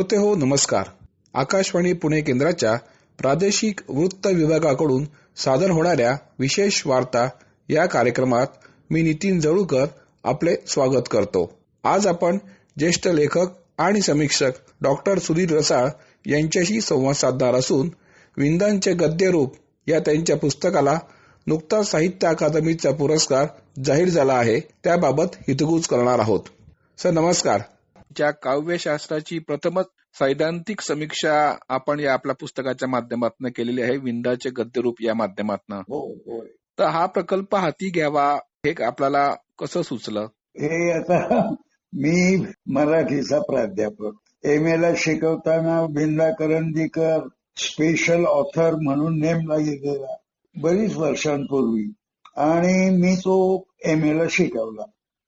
श्रोते हो नमस्कार. आकाशवाणी पुणे केंद्राच्या प्रादेशिक वृत्त विभागाकडून सादर होणाऱ्या विशेष वार्ता या कार्यक्रमात मी नितीन जळूकर आपले स्वागत करतो. आज आपण ज्येष्ठ लेखक आणि समीक्षक डॉक्टर सुधीर रसाळ यांच्याशी संवाद साधणार असून विंदांचे गद्यरूप या त्यांच्या पुस्तकाला नुकताच साहित्य अकादमीचा पुरस्कार जाहीर झाला आहे त्याबाबत हितगुज करणार आहोत. सर नमस्कार. ज्या काव्यशास्त्राची प्रथमच सैद्धांतिक समीक्षा आपण या आपल्या पुस्तकाच्या माध्यमातून केलेली आहे विंदाचे गद्यरूप या माध्यमातून. हो तर हा प्रकल्प हाती घ्यावा हे आपल्याला कसं सुचलं? हे आता मी मराठीचा प्राध्यापक. एम ला शिकवताना बिंदा करंदीकर स्पेशल ऑथर म्हणून नेमला गेलेला बरीच वर्षांपूर्वी. आणि मी तो एम ला शिकवला.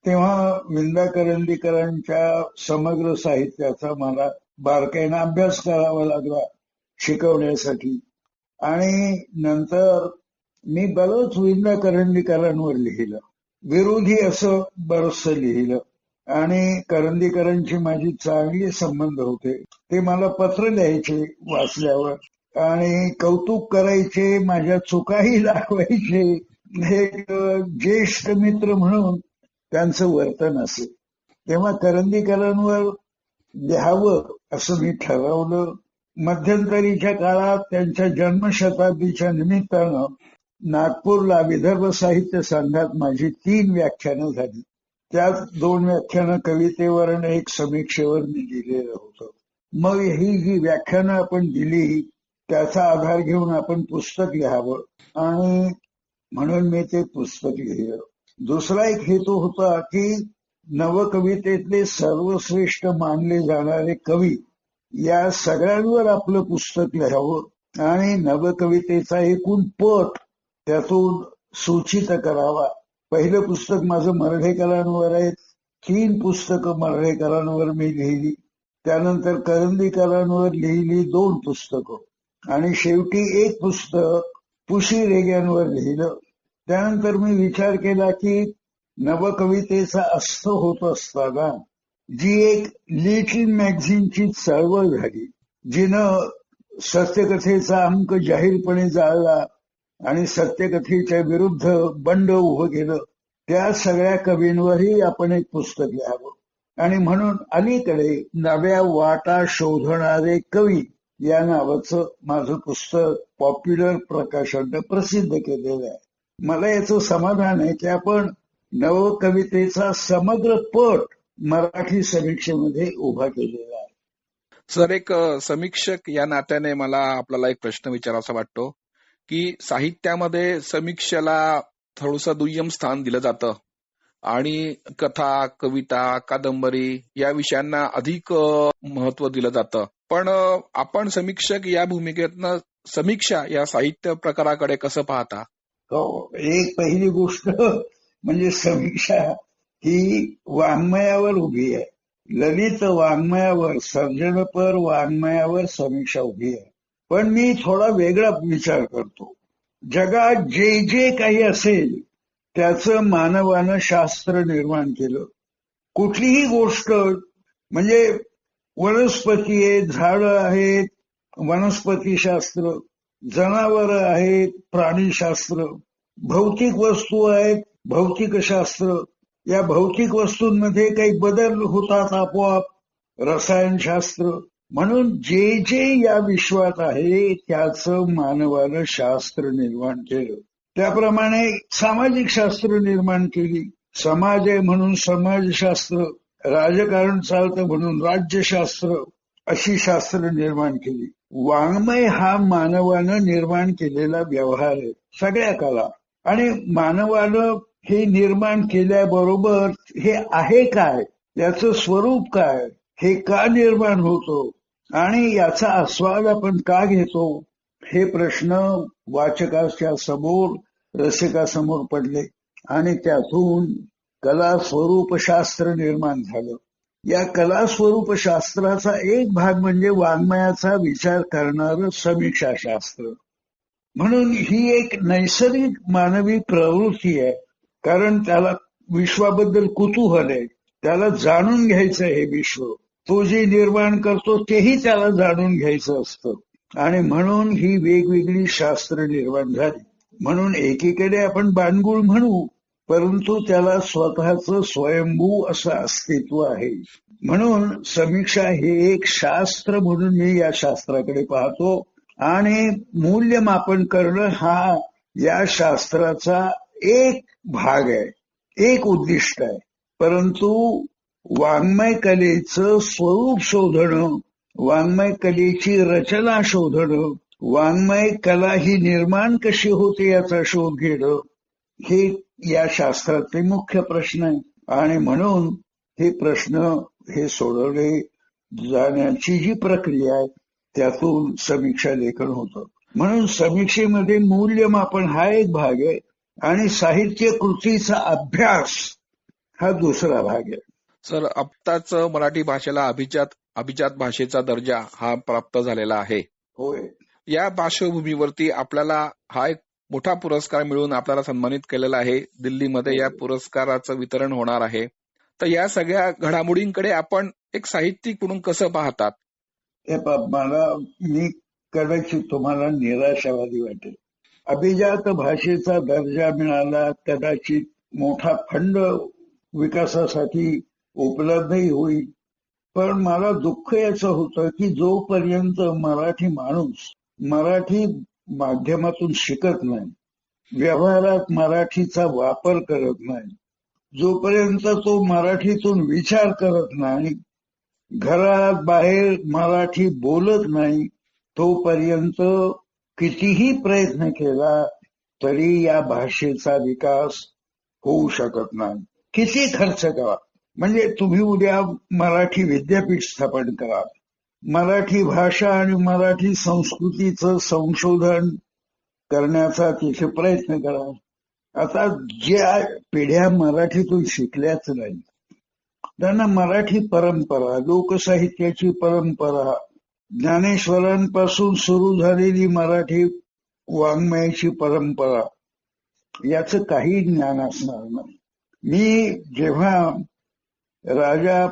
तेव्हा विंदा करंदीकरांच्या समग्र साहित्याचा मला बारकाईनं अभ्यास करावा लागला शिकवण्यासाठी. आणि नंतर मी बरंच विंदा करंदीकरांवर लिहिलं. विरोधी असं बरंच लिहिलं. आणि करंदीकरांची माझी चांगली संबंध होते. ते मला पत्र लिहायचे वाचल्यावर आणि कौतुक करायचे माझ्या चुकाही दाखवायचे. हे एक ज्येष्ठ मित्र म्हणून त्यांचं वर्तन असेल. तेव्हा करंदीकरांवर लिहावं असं मी ठरवलं. मध्यंतरीच्या काळात त्यांच्या जन्मशताब्दीच्या निमित्तानं नागपूरला विदर्भ साहित्य संघात माझी तीन व्याख्यानं झाली. त्यात दोन व्याख्यानं कवितेवर आणि एक समीक्षेवर मी दिलेलं होतं. मग ही जी व्याख्यानं आपण दिली त्याचा आधार घेऊन आपण पुस्तक लिहावं. आणि म्हणून मी ते पुस्तक लिहिलं. दुसरा एक हेतू होता की नवकवितेतले सर्वश्रेष्ठ मानले जाणारे कवी या सगळ्यांवर आपलं पुस्तक लिहावं आणि नवकवितेचा एकूण पट त्यातून सूचित करावा. पहिलं पुस्तक माझं मर्ढेकरांवर आहे. तीन पुस्तकं मर्ढेकरांवर मी लिहिली. त्यानंतर करंदीकरांवर लिहिली दोन पुस्तकं. आणि शेवटी एक पुस्तक पुशी रेग्यांवर लिहिलं. त्यानंतर मी विचार केला की नवकवितेचा अस्त होत असताना जी एक लिटिल मॅगझिनची चळवळ झाली जिनं सत्यकथेचा अंक जाहीरपणे जाळला आणि सत्यकथेच्या विरुद्ध बंड उभं केलं त्या सगळ्या कवींवरही आपण एक पुस्तक लिहावं. आणि म्हणून अलीकडे नव्या वाटा शोधणारे कवी या नावाचं माझं पुस्तक पॉप्युलर प्रकाशनं प्रसिद्ध केलेलं आहे. मला याचं समाधान आहे की आपण नवकवितेचा समग्र पट मराठी समीक्षेमध्ये उभा केलेला आहे. सर एक समीक्षक या नात्याने मला आपल्याला एक प्रश्न विचारावा वाटतो की साहित्यामध्ये समीक्षेला थोडस दुय्यम स्थान दिलं जातं आणि कथा कविता कादंबरी या विषयांना अधिक महत्त्व दिलं जातं. पण आपण समीक्षक या भूमिकेतनं समीक्षा या साहित्य प्रकाराकडे कसं पाहता? हो एक पहिली गोष्ट म्हणजे समीक्षा ही वाङ्मयावर उभी आहे. ललित वाङ्मयावर सर्जनपर वाङ्मयावर समीक्षा उभी आहे. पण मी थोडा वेगळा विचार करतो. जगात जे जे काही असेल त्याचं मानवानं शास्त्र निर्माण केलं. कुठलीही गोष्ट म्हणजे वनस्पती आहेत झाडं आहेत वनस्पतीशास्त्र जनावर आहेत प्राणीशास्त्र भौतिक वस्तू आहेत भौतिकशास्त्र या भौतिक वस्तूंमध्ये काही बदल होतात आपोआप. रसायनशास्त्र म्हणून जे जे या विश्वात आहे त्याचं मानवानं शास्त्र निर्माण केलं. त्याप्रमाणे सामाजिक शास्त्र निर्माण केली. समाज आहे म्हणून समाजशास्त्र. राजकारण चालतं म्हणून राज्यशास्त्र. अशी शास्त्र निर्माण केली. वाङ्मय हा मानवानं निर्माण केलेला व्यवहार आहे सगळ्या कला. आणि मानवानं हे निर्माण केल्याबरोबर हे आहे काय? याचं स्वरूप काय? हे का निर्माण होतो? आणि याचा आस्वाद आपण का घेतो? हे प्रश्न वाचकाच्या समोर रसिकासमोर पडले. आणि त्यातून कला स्वरूप शास्त्र निर्माण झालं. या कला स्वरूप शास्त्राचा एक भाग म्हणजे वाङ्मयाचा विचार करणार समीक्षा शास्त्र म्हणून ही एक नैसर्गिक मानवी प्रवृत्ती आहे कारण त्याला विश्वाबद्दल कुतूहल आहे. त्याला जाणून घ्यायचं हे विश्व. तो जे निर्माण करतो तेही त्याला जाणून घ्यायचं असतं. आणि म्हणून ही वेगवेगळी शास्त्र निर्माण झाली. म्हणून एकीकडे आपण बाणगुळ म्हणू परंतु त्याला स्वतःच स्वयंभू असं अस्तित्व आहे. म्हणून समीक्षा हे एक शास्त्र म्हणून मी या शास्त्राकडे पाहतो आणि मूल्यमापन करणं हा या शास्त्राचा एक भाग आहे एक उद्दिष्ट आहे. परंतु वाङ्मय कलेचं स्वरूप शोधणं वाङ्मय कलेची रचना शोधणं वाङ्मय कला ही निर्माण कशी होते याचा शोध घेणं हे या शास्त्रातले मुख्य प्रश्न आहे आणि म्हणून हे प्रश्न हे सोडवले जाण्याची जी प्रक्रिया आहे त्यातून समीक्षा लेखन होतं. म्हणून समीक्षेमध्ये मूल्यमापन हा एक भाग आहे आणि साहित्य कृतीचा अभ्यास हा दुसरा भाग आहे. सर आत्ताच मराठी भाषेला अभिजात अभिजात भाषेचा दर्जा हा प्राप्त झालेला आहे. होय. या पार्श्वभूमीवरती आपल्याला हा एक मोठा पुरस्कार मिळून आपल्याला सन्मानित केलेला आहे. दिल्लीमध्ये या पुरस्काराचं वितरण होणार आहे. तर या सगळ्या घडामोडींकडे आपण एक साहित्यिक म्हणून कसं पाहतात? मला मी कदाचित तुम्हाला निराशावादी वाटेल. अभिजात भाषेचा दर्जा मिळाला कदाचित मोठा फंड विकासासाठी उपलब्धही होईल. पण मला दुःख याचं होतं की जोपर्यंत मराठी माणूस मराठी माध्यमातून शिकत नाही. व्यवहारात मराठीचा वापर करत नाही. जोपर्यंत तो मराठीतून विचार करत नाही घरात बाहेर मराठी बोलत नाही तोपर्यंत कितीही प्रयत्न केला तरी या भाषेचा विकास होऊ शकत नाही. किती खर्च करा. म्हणजे तुम्ही उद्या मराठी विद्यापीठ स्थापन करा मराठी भाषा आणि मराठी संस्कृतीचं संशोधन करण्याचा तिथे प्रयत्न करा. आता ज्या पिढ्या मराठीतून शिकल्याच नाही त्यांना मराठी परंपरा लोकसाहित्याची परंपरा ज्ञानेश्वरांपासून सुरू झालेली मराठी वाङ्मयाची परंपरा याच काही ज्ञान असणार नाही. मी जेव्हा राजा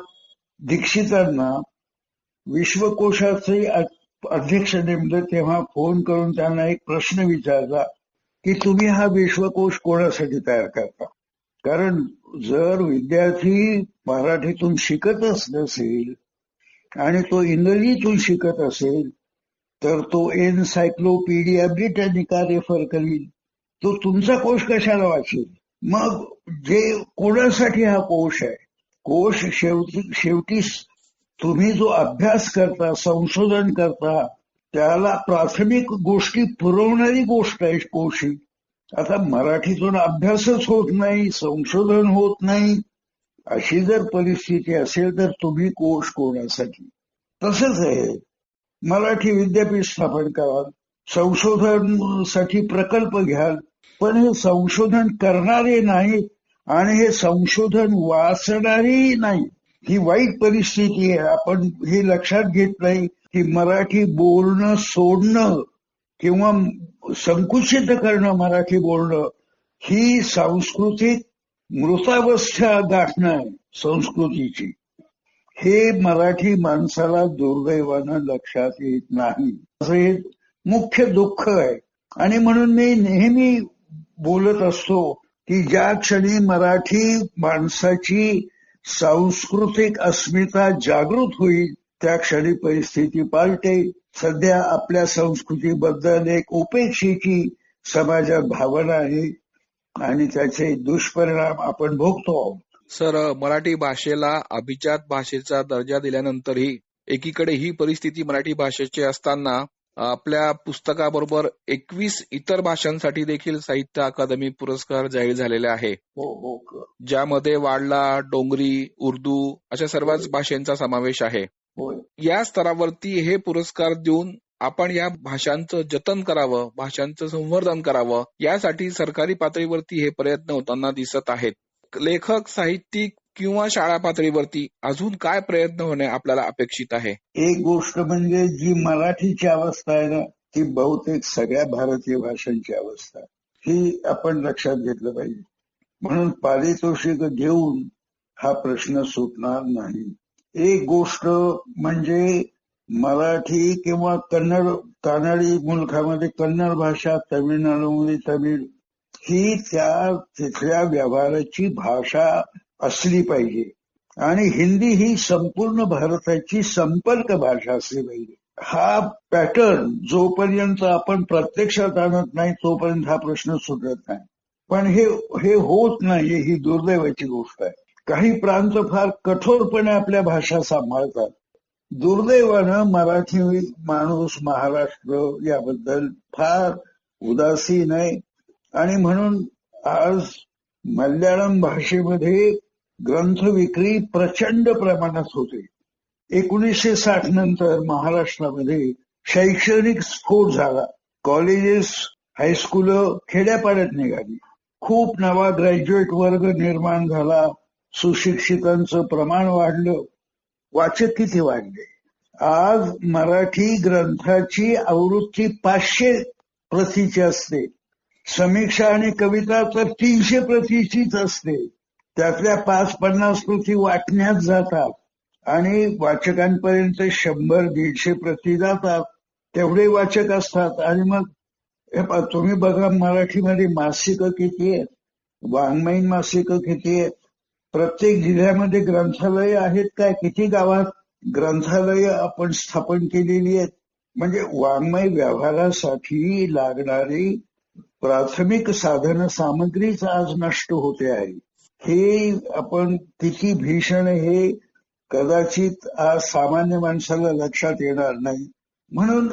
दीक्षितांना विश्वकोशाचे अध्यक्ष नेमले तेव्हा फोन करून त्यांना एक प्रश्न विचारला की तुम्ही हा विश्वकोश कोणासाठी तयार करता? कारण जर विद्यार्थी मराठीतून शिकतच नसेल आणि तो इंग्रजीतून शिकत असेल तर तो एनसायक्लोपीडिया ब्रिटॅनिका रेफर करील. तो तुमचा कोश कशाला वाचेल? मग जे कोणासाठी हा कोश आहे? कोश शेवटी शेवटी तुम्ही जो अभ्यास करता संशोधन करता त्याला प्राथमिक गोष्टी पुरवणारी गोष्ट आहे कोशी आता मराठीतून अभ्यासच होत नाही संशोधन होत नाही. अशी जर परिस्थिती असेल तर तुम्ही कोश कोणासाठी? तसंच आहे. मराठी विद्यापीठ स्थापन कराल संशोधनासाठी प्रकल्प घ्याल. पण हे संशोधन करणारे नाही आणि हे संशोधन वाचणारेही नाही ही वाईट परिस्थिती आहे. आपण हे लक्षात घेत नाही की मराठी बोलणं सोडणं किंवा संकुचित करणं मराठी बोलणं ही सांस्कृतिक मृतावस्था गाठणं आहे संस्कृतीची. हे मराठी माणसाला दुर्दैवानं लक्षात येत नाही. असं हे मुख्य दुःख आहे. आणि म्हणून मी नेहमी बोलत असतो की ज्या क्षणी मराठी माणसाची सांस्कृतिक अस्मिता जागृत होईल त्या क्षणी परिस्थिती पालटे. सध्या आपल्या संस्कृतीबद्दल एक उपेक्षेची समाजात भावना आहे आणि त्याचे दुष्परिणाम आपण भोगतो आहोत. सर मराठी भाषेला अभिजात भाषेचा दर्जा दिल्यानंतरही एकीकडे ही परिस्थिती मराठी भाषेची असताना आपल्या पुस्तकाबरोबर एकवीस इतर भाषांसाठी देखील साहित्य अकादमी पुरस्कार जाहीर झालेले आहे. हो हो ज्यामध्ये वाडला डोंगरी उर्दू अशा सर्वच भाषांचा समावेश आहे. या स्तरावरती हे पुरस्कार देऊन आपण या भाषांचं जतन करावं भाषांचं संवर्धन करावं यासाठी सरकारी पातळीवरती हे प्रयत्न होताना दिसत आहेत. लेखक साहित्यिक किंवा शाळा पातळीवरती अजून काय प्रयत्न होणे आपल्याला अपेक्षित आहे? एक गोष्ट म्हणजे जी मराठीची अवस्था आहे ना ती बहुतेक सगळ्या भारतीय भाषांची अवस्था ही आपण लक्षात घेतलं पाहिजे. म्हणून पारितोषिक घेऊन हा प्रश्न सुटणार नाही. एक गोष्ट म्हणजे मराठी किंवा कन्नड कानडी मुलखामध्ये कन्नड भाषा तमिळनाडूमध्ये तमिळ ही त्या तिथल्या व्यवहाराची भाषा असली पाहिजे. आणि हिंदी ही संपूर्ण भारताची संपर्क भाषा असली पाहिजे. हा पॅटर्न जोपर्यंत आपण प्रत्यक्षात आणत नाही तोपर्यंत हा प्रश्न सुटत नाही. पण हे हे होत नाही ही दुर्दैवाची गोष्ट आहे. काही प्रांत फार कठोरपणे आपल्या भाषा सांभाळतात. दुर्दैवानं मराठी माणूस महाराष्ट्र याबद्दल फार उदासीन आहे. आणि म्हणून आज मल्याळम भाषेमध्ये ग्रंथ विक्री प्रचंड प्रमाणात होते. एकोणीसशे साठ नंतर महाराष्ट्रामध्ये शैक्षणिक स्फोट झाला. कॉलेजेस हायस्कूल खेड्यापाड्यात निघाली. खूप नवा ग्रॅज्युएट वर्ग निर्माण झाला. सुशिक्षितांचं प्रमाण वाढलं. वाचक किती वाढले? आज मराठी ग्रंथाची आवृत्ती पाचशे प्रतीची असते. समीक्षा आणि कविता तर तीनशे प्रतीचीच असते. त्यातल्या पाच पन्नास कृती वाटण्यात जातात आणि वाचकांपर्यंत शंभर दीडशे प्रती जातात. तेवढे वाचक असतात. आणि मग तुम्ही बघा मराठीमध्ये मासिकं किती आहेत? वाङ्मयीन मासिकं किती आहेत? प्रत्येक जिल्ह्यामध्ये ग्रंथालय आहेत काय? किती गावात ग्रंथालय आपण स्थापन केलेली आहेत? म्हणजे वाङ्मय व्यवहारासाठी लागणारी प्राथमिक साधन सामग्रीच आज नष्ट होते आहे. हे आपण किती भीषण हे कदाचित आज सामान्य माणसाला लक्षात येणार नाही. म्हणून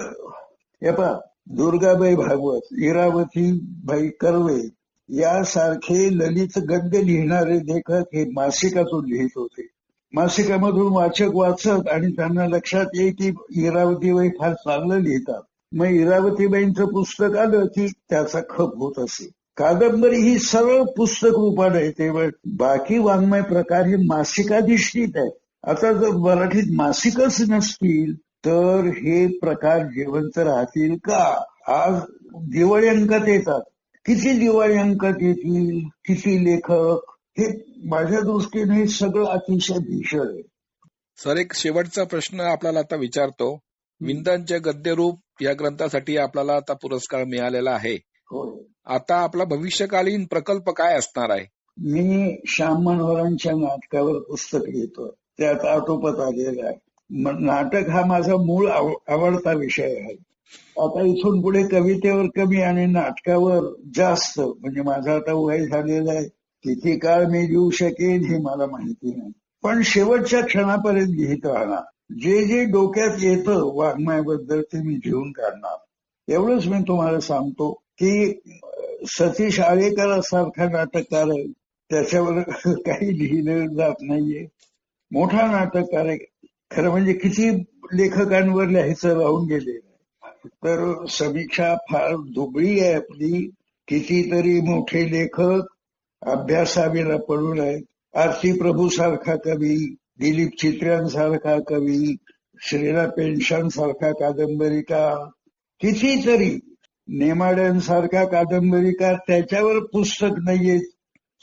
हे पा दुर्गाबाई भागवत इरावती भाई कर्वे यासारखे ललित गद्य लिहिणारे लेखक हे मासिकातून लिहित होते. मासिकामधून वाचक वाचत आणि त्यांना लक्षात येईल की इरावतीबाई फार चांगलं लिहितात. मग इरावतीबाईंचं पुस्तक आलं की त्याचा खप होत असे. कादंबरी ही सरळ पुस्तक रूपात आहे तेव्हा बाकी वाङ्मय प्रकार हे मासिकाधिष्ठित आहे आता जर मराठीत मासिकच नसतील तर हे प्रकार जिवंत राहतील का? आज दिवाळी अंकात येतात. किती दिवाळी अंकात येतील? किती लेखक? हे माझ्या दृष्टीने सगळं अतिशय भीषण आहे. सर एक शेवटचा प्रश्न आपल्याला आता विचारतो. विंदांचे गद्यरूप या ग्रंथासाठी आपल्याला आता पुरस्कार मिळालेला आहे. आता आपला भविष्यकालीन प्रकल्प काय असणार आहे? मी श्याम मनोहरांच्या नाटकावर पुस्तक लिहितो. ते आता आटोपत आलेलं आहे. नाटक हा माझा मूळ आव- आवडता विषय आहे. आता इथून पुढे कवितेवर कमी आणि नाटकावर जास्त म्हणजे माझा आता वय झालेलं आहे. किती काळ मी लिहू शकेन हे मला माहिती नाही. पण शेवटच्या क्षणापर्यंत लिहित राहणार. जे जे डोक्यात येतं वाङ्मयाबद्दल ते मी लिहून काढणार. एवढंच मी तुम्हाला सांगतो की सतीश आळेकर सारखा नाटककार आहे त्याच्यावर काही लिहिलं जात नाहीये. मोठा नाटककार आहे खरं म्हणजे किती लेखकांवर लिहायचं राहून गेलेलं आहे. तर समीक्षा फार दुबळी आहे आपली कितीतरी मोठे लेखक अभ्यासावेला पडून आहेत. आरती प्रभू सारखा कवी दिलीप चित्र्यांसारखा कवी श्रीला पेन्शन सारखा कादंबरीकार कितीतरी नेमाड्यांसारखा कादंबरीकार त्याच्यावर पुस्तक नाहीये.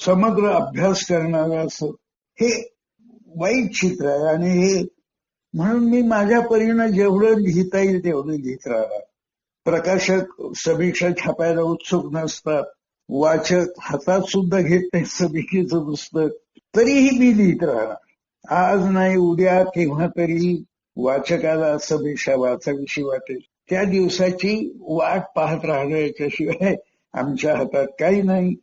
समग्र अभ्यास करणारा असं. हे वाईट चित्र आहे आणि हे म्हणून मी माझ्या परीनं जेवढं लिहिता येईल तेवढं लिहित राहणार. प्रकाशक समीक्षा छापायला उत्सुक नसतात. वाचक हातात सुद्धा घेत नाही समीक्षेचं पुस्तक. तरीही मी लिहित राहणार. आज नाही उद्या केव्हा तरी वाचकाला समीक्षा वाचाविषयी वाटेल. त्या दिवसाची वाट पाहत राहणं याच्याशिवाय आमच्या हातात काही नाही.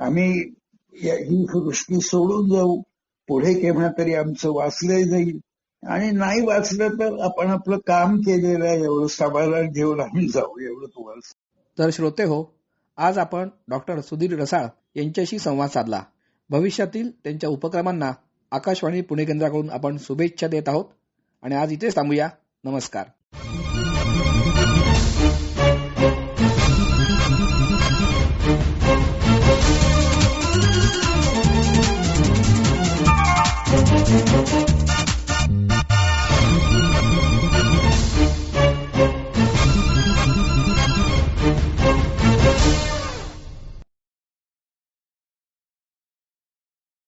आम्ही ही सृष्टी सोडून जाऊ. पुढे केव्हा तरी आमचं वाचलं जाईल. आणि नाही वाचलं तर आपण आपलं काम केलेलं आहे. एवढं समाधान घेऊन आम्ही जाऊ एवढं तुम्हाला तर श्रोते हो आज आपण डॉक्टर सुधीर रसाळ यांच्याशी संवाद साधला. भविष्यातील त्यांच्या उपक्रमांना आकाशवाणी पुणे केंद्राकडून आपण शुभेच्छा देत आहोत. आणि आज इथेच थांबूया. नमस्कार.